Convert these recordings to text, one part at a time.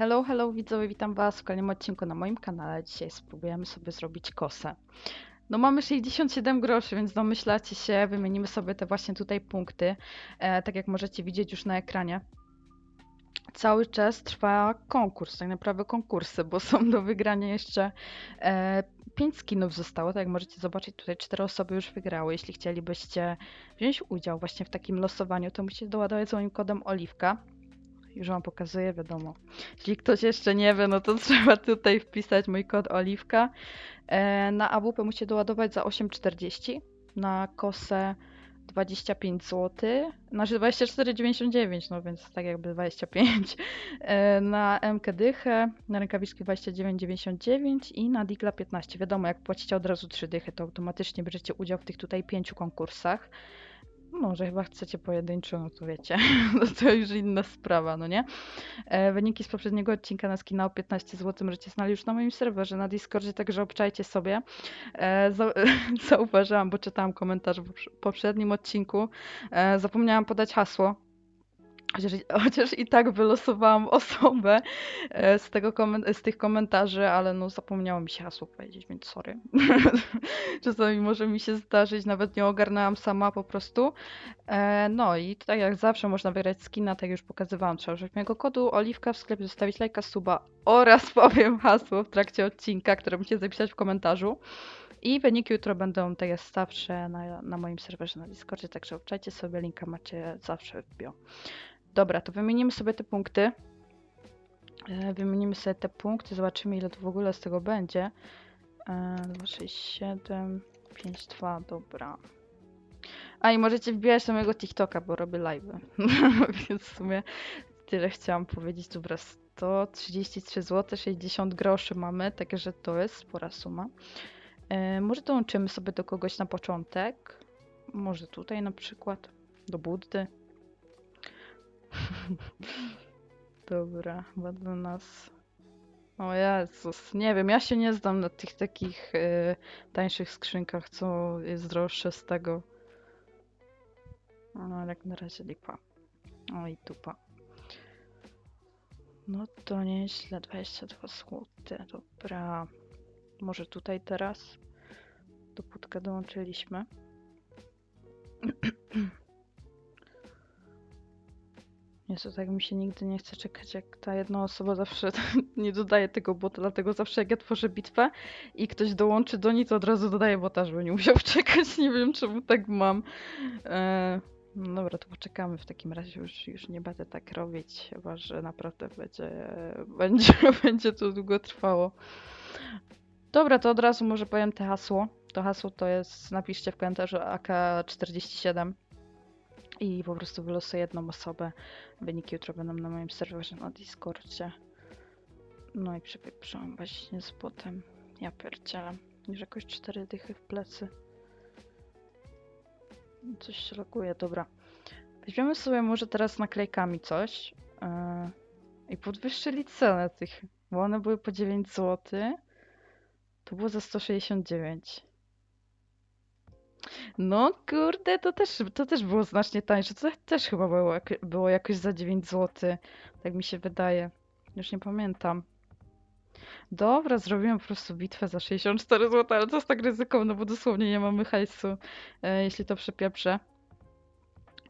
Hello, hello widzowie, witam was w kolejnym odcinku na moim kanale. Dzisiaj spróbujemy sobie zrobić kosę. No mamy 67 groszy, więc domyślacie się, wymienimy sobie te właśnie tutaj punkty, e, tak jak możecie widzieć już na ekranie. Cały czas trwa konkurs, tak naprawdę konkursy, bo są do wygrania jeszcze e, 5 skinów zostało, tak jak możecie zobaczyć tutaj 4 osoby już wygrały. Jeśli chcielibyście wziąć udział właśnie w takim losowaniu, to musicie doładować z moim kodem Oliwka. Już wam pokazuję, wiadomo. Jeśli ktoś jeszcze nie wie, no to trzeba tutaj wpisać mój kod Oliwka. E, na AWP musicie doładować za 8,40, na kosę 25 zł, znaczy 24,99, no więc tak jakby 25. E, na MK dychę, na rękawiczki 29,99 i na Digla 15. Wiadomo, jak płacicie od razu 3 dychy, to automatycznie bierzecie udział w tych tutaj pięciu konkursach. Może chyba chcecie pojedynczo, no to wiecie, no to już inna sprawa, no nie? E, wyniki z poprzedniego odcinka na skina o 15 zł możecie znaleźć już na moim serwerze na Discordzie, także obczajcie sobie. E, za, zauważyłam, bo czytałam komentarz w poprze- poprzednim odcinku, e, zapomniałam podać hasło. Chociaż, chociaż i tak wylosowałam osobę e, z, tego z tych komentarzy, ale no zapomniało mi się hasło powiedzieć, więc sorry. Czasami może mi się zdarzyć, nawet nie ogarnęłam sama po prostu. E, no i tak jak zawsze można wygrać skina, tak już pokazywałam. Trzeba użyć mojego kodu Oliwka w sklepie, zostawić lajka, suba oraz powiem hasło w trakcie odcinka, które musicie zapisać w komentarzu. I wyniki jutro będą, tak jak zawsze, na, na moim serwerze na Discordzie, także obczajcie sobie, linka macie zawsze w bio. Dobra, to wymienimy sobie te punkty. E, Wymienimy sobie te punkty, zobaczymy ile to w ogóle z tego będzie. E, 267, 52, dobra. A i możecie wbijać na mojego TikToka, bo robię live. Więc w sumie tyle chciałam powiedzieć. Dobra, 133 zł, 60 groszy mamy, także to jest spora suma. E, może dołączymy sobie do kogoś na początek. Może tutaj na przykład. Do Buddy. Dobra, chyba nas. O Jezus, nie wiem, ja się nie znam na tych takich e, tańszych skrzynkach, co jest droższe z tego. No, ale jak na razie lipa. O i dupa. No to nieźle, 22 zł. Dobra. Może tutaj teraz? Do pudka dołączyliśmy. Jezu, tak mi się nigdy nie chce czekać, jak ta jedna osoba zawsze nie dodaje tego bota, dlatego zawsze jak ja tworzę bitwę i ktoś dołączy do niej, to od razu dodaję bota, żeby nie musiał czekać. Nie wiem, czemu tak mam. E, no dobra, to poczekamy w takim razie, już, już nie będę tak robić, chyba że naprawdę będzie, będzie, będzie to długo trwało. Dobra, to od razu może powiem te hasło. To hasło to jest, napiszcie w komentarzu AK47 i po prostu wylosuję jedną osobę. Wyniki jutro będą na moim serwerze na Discordzie. No i przepieprzałam właśnie z botem. Ja pierdzielę. Już jakoś cztery dychy w plecy. Coś się loguje, dobra. Weźmiemy sobie może teraz naklejkami coś. Yy, I podwyższyli cenę tych, bo one były po 9 zł. To było za 169. No kurde, to też, to też było znacznie tańsze. To też chyba było, było jakoś za 9 zł. Tak mi się wydaje. Już nie pamiętam. Dobra, zrobiłem po prostu bitwę za 64 zł, ale to jest tak ryzykowne, bo dosłownie nie mamy hajsu, e, jeśli to przepieprzę.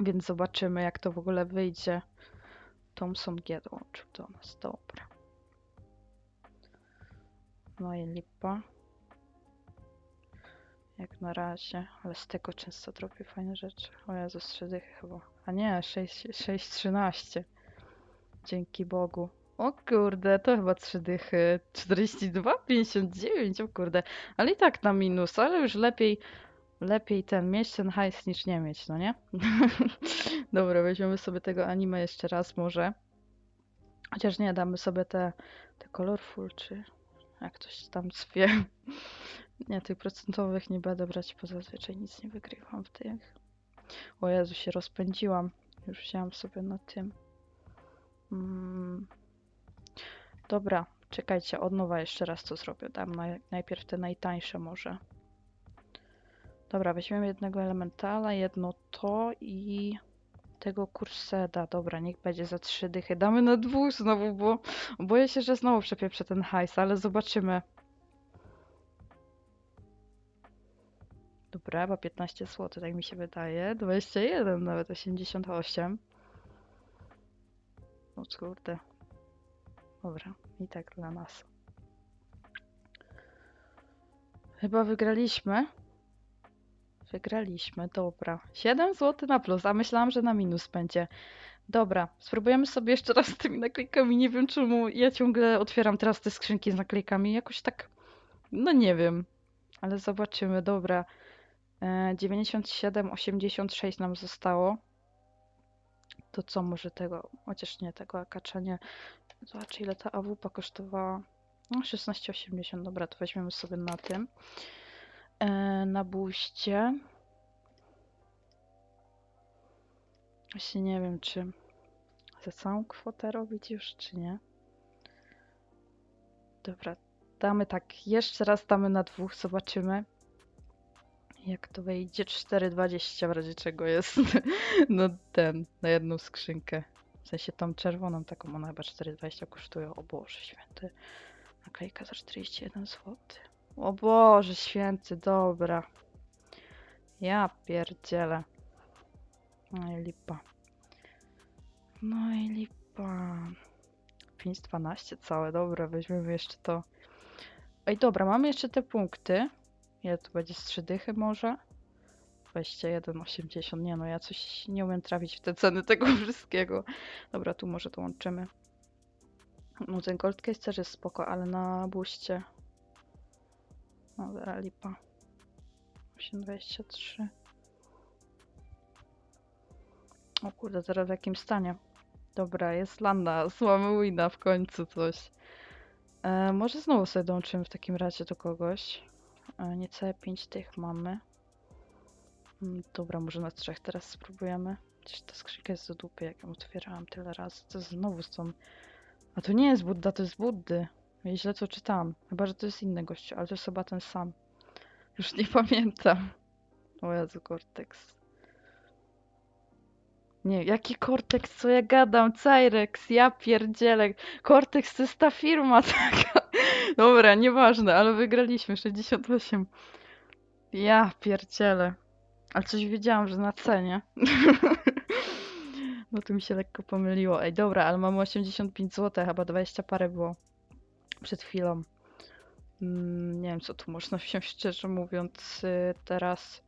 Więc zobaczymy, jak to w ogóle wyjdzie. Thompson G dołączył do nas, dobra. No i lipa. Jak na razie, ale z tego często drobię fajne rzeczy. O Jezu, z trzy dychy chyba. A nie, 6,13. Dzięki Bogu. O kurde, to chyba 3 dychy. 42, 59, o kurde. Ale i tak na minus, ale już lepiej, lepiej ten mieć ten hajs niż nie mieć, no nie? Dobra, weźmiemy sobie tego anime jeszcze raz może. Chociaż nie, damy sobie te, te colorful, czy jak ktoś tam zwie. Nie, tych procentowych nie będę brać, bo zazwyczaj nic nie wygrywam w tych. O Jezu, się rozpędziłam. Już wzięłam sobie na tym. Mm. Dobra, czekajcie, od nowa jeszcze raz to zrobię. Dam naj, najpierw te najtańsze może. Dobra, weźmiemy jednego elementala, jedno to i Tego kurseda, dobra, niech będzie za trzy dychy. Damy na dwóch znowu, bo boję się, że znowu przepieprzę ten hajs, ale zobaczymy. Dobra, chyba 15 zł, tak mi się wydaje. 21, nawet 88. O kurde. Dobra, i tak dla nas. Chyba wygraliśmy. Wygraliśmy, dobra. 7 zł na plus, a myślałam, że na minus będzie. Dobra, spróbujemy sobie jeszcze raz z tymi naklejkami. Nie wiem czemu ja ciągle otwieram teraz te skrzynki z naklejkami. Jakoś tak, no nie wiem, ale zobaczymy. Dobra, 97, 86 nam zostało. To co może tego, chociaż nie tego akaczenia. Zobacz ile ta AWP kosztowała. No 16,80, dobra, to weźmiemy sobie na tym. E, na buście. Właśnie nie wiem, czy za całą kwotę robić już, czy nie. Dobra, damy tak, jeszcze raz damy na dwóch, zobaczymy. Jak to wyjdzie? 4,20 w razie czego jest. No ten, na jedną skrzynkę. W sensie tą czerwoną taką, ona chyba 4,20 kosztuje. O Boże święty. Naklejka za 41 zł. O Boże święty, dobra. Ja pierdzielę. No i lipa. No i lipa. 5,12 całe, dobra, weźmiemy jeszcze to. Ej, dobra, mamy jeszcze te punkty. Ile to będzie z 3 dychy może? 21,80. Nie no, ja coś nie umiem trafić w te ceny tego wszystkiego. Dobra, tu może to łączymy. No ten gold case też jest spoko, ale na buście. Dobra, lipa. 8,23. O kurde, teraz w jakim stanie? Dobra, jest landa. Mamy wina w końcu coś. E, może znowu sobie dołączymy w takim razie do kogoś. Niecałe 5 tych mamy. Mm, Dobra, może na trzech teraz spróbujemy. Przecież ta skrzynka jest do dupy, jak ją otwierałam tyle razy. To znowu są... A to nie jest Budda, to jest Buddy. Ja źle to czytałam. Chyba, że to jest inny gościu, ale to jest chyba ten sam. Już nie pamiętam. O Jezu, Cortex. Nie, jaki Cortex, co ja gadam? Cyrex, ja pierdzielę. Cortex to jest ta firma taka. Dobra, nieważne, ale wygraliśmy 68. Ja pierdzielę. Ale coś wiedziałam, że na cenie. No to mi się lekko pomyliło. Ej, dobra, ale mamy 85 zł, chyba 20 parę było przed chwilą. Mm, nie wiem, co tu można wziąć, szczerze mówiąc, y, teraz.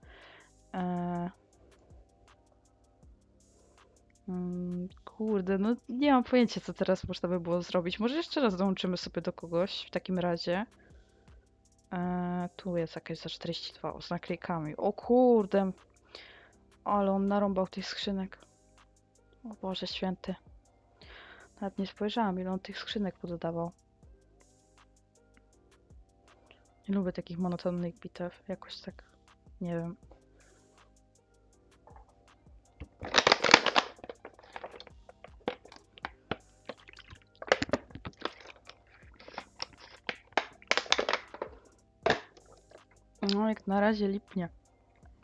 E... Mm, kurde, no nie mam pojęcia, co teraz można by było zrobić. Może jeszcze raz dołączymy sobie do kogoś w takim razie. E, tu jest jakieś za 42 z naklejkami. O kurde, ale on narąbał tych skrzynek. O Boże święty. Nawet nie spojrzałam, ile on tych skrzynek pododawał. Nie lubię takich monotonnych bitew. Jakoś tak, nie wiem. Jak na razie lipnie.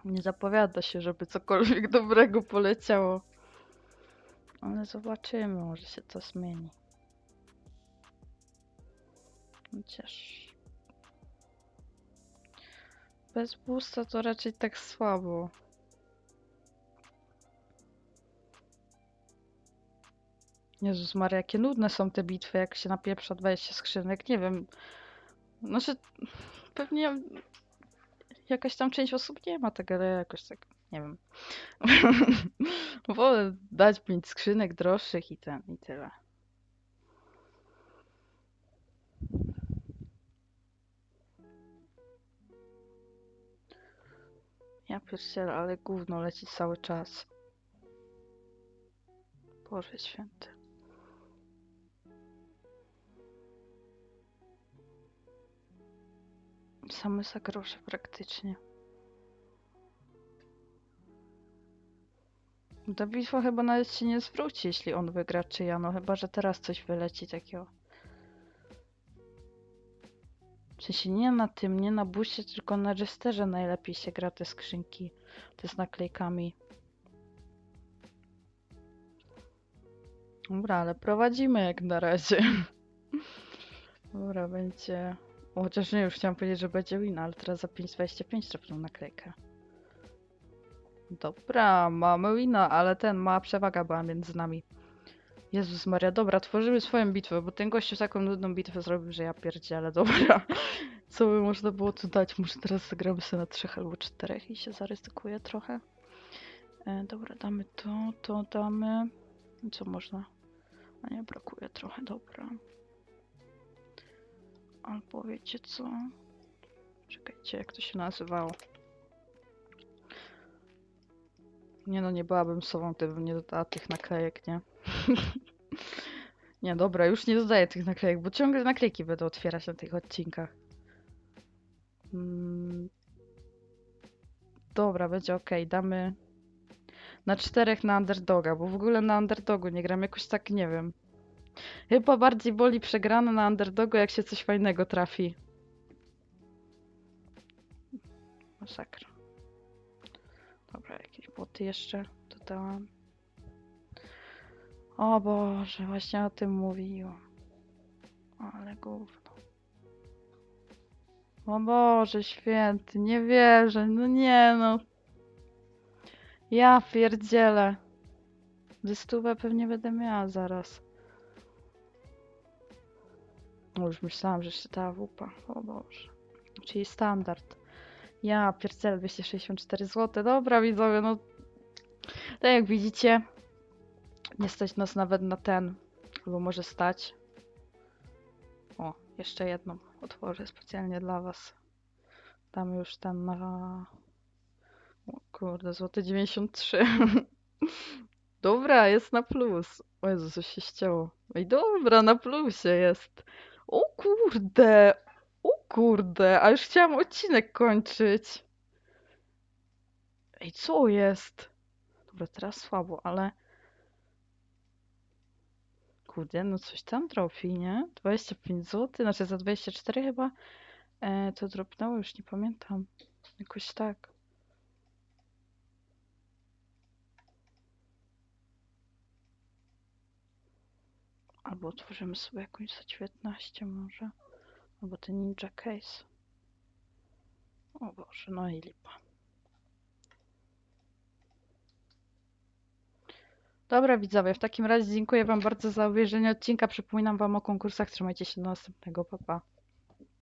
Nie zapowiada się, żeby cokolwiek dobrego poleciało. Ale zobaczymy, może się to zmieni. Chociaż... Bez boosta to raczej tak słabo. Jezus Maria, jakie nudne są te bitwy, jak się napieprza 20 skrzynek. Nie wiem. Znaczy, pewnie jakaś tam część osób nie ma tego, ale jakoś tak, nie wiem. Wolę dać 5 skrzynek droższych i ten, i tyle. Ja pierdzielę, ale gówno leci cały czas. Boże święty. Same za grosze praktycznie. Ta bitwa chyba nawet się nie zwróci, jeśli on wygra, czy ja. No chyba, że teraz coś wyleci takiego. W sensie nie na tym, nie na buście, tylko na jesterze najlepiej się gra te skrzynki. Te z naklejkami. Dobra, ale prowadzimy jak na razie. Dobra, będzie... Chociaż nie, już chciałam powiedzieć, że będzie win, ale teraz za 5,25 trafną naklejkę. Dobra, mamy wina, ale ten, mała przewaga była między nami. Jezus Maria, dobra, tworzymy swoją bitwę, bo ten gościu taką nudną bitwę zrobił, że ja pierdzielę, dobra. Co by można było tu dać? Może teraz zagramy sobie na trzech albo czterech i się zaryzykuję trochę. E, dobra, damy to, to damy. Co można? A nie, brakuje trochę, dobra. Albo wiecie co? Czekajcie, jak to się nazywało? Nie no, nie byłabym sobą, gdybym nie dodała tych naklejek, nie? nie, dobra, już nie dodaję tych naklejek, bo ciągle naklejki będę otwierać na tych odcinkach. Mm. Dobra, będzie ok, damy na czterech na underdoga, bo w ogóle na underdogu nie gram, jakoś tak nie wiem. Chyba bardziej boli przegrana na underdogu, jak się coś fajnego trafi. Masakra. Dobra, jakieś boty jeszcze dodałam. O Boże, właśnie o tym mówiłam. Ale gówno. O Boże święty, nie wierzę, no nie no. Ja pierdzielę. Dystówę pewnie będę miała zaraz. No już myślałam, że się ta wupa. O Boże. Czyli standard. Ja pierdzielę 264 zł. Dobra widzowie, no. Tak jak widzicie, nie stać nas nawet na ten. Albo może stać. O, jeszcze jedną otworzę specjalnie dla was. Tam już ten na... O kurde, złoty 93. Dobra, jest na plus. O Jezu, coś się ścięło. Ej, dobra, na plusie jest. O kurde, o kurde, a już chciałam odcinek kończyć. Ej, co jest? Dobra, teraz słabo, ale... Kurde, no coś tam trofi, nie? 25 zł, znaczy za 24 chyba. E, to dropnęło, już nie pamiętam. Jakoś tak. Albo otworzymy sobie jakąś za 19 może. Albo ten Ninja Case. O Boże, no i lipa. Dobra widzowie, w takim razie dziękuję wam bardzo za obejrzenie odcinka. Przypominam wam o konkursach. Trzymajcie się do następnego. Pa, pa.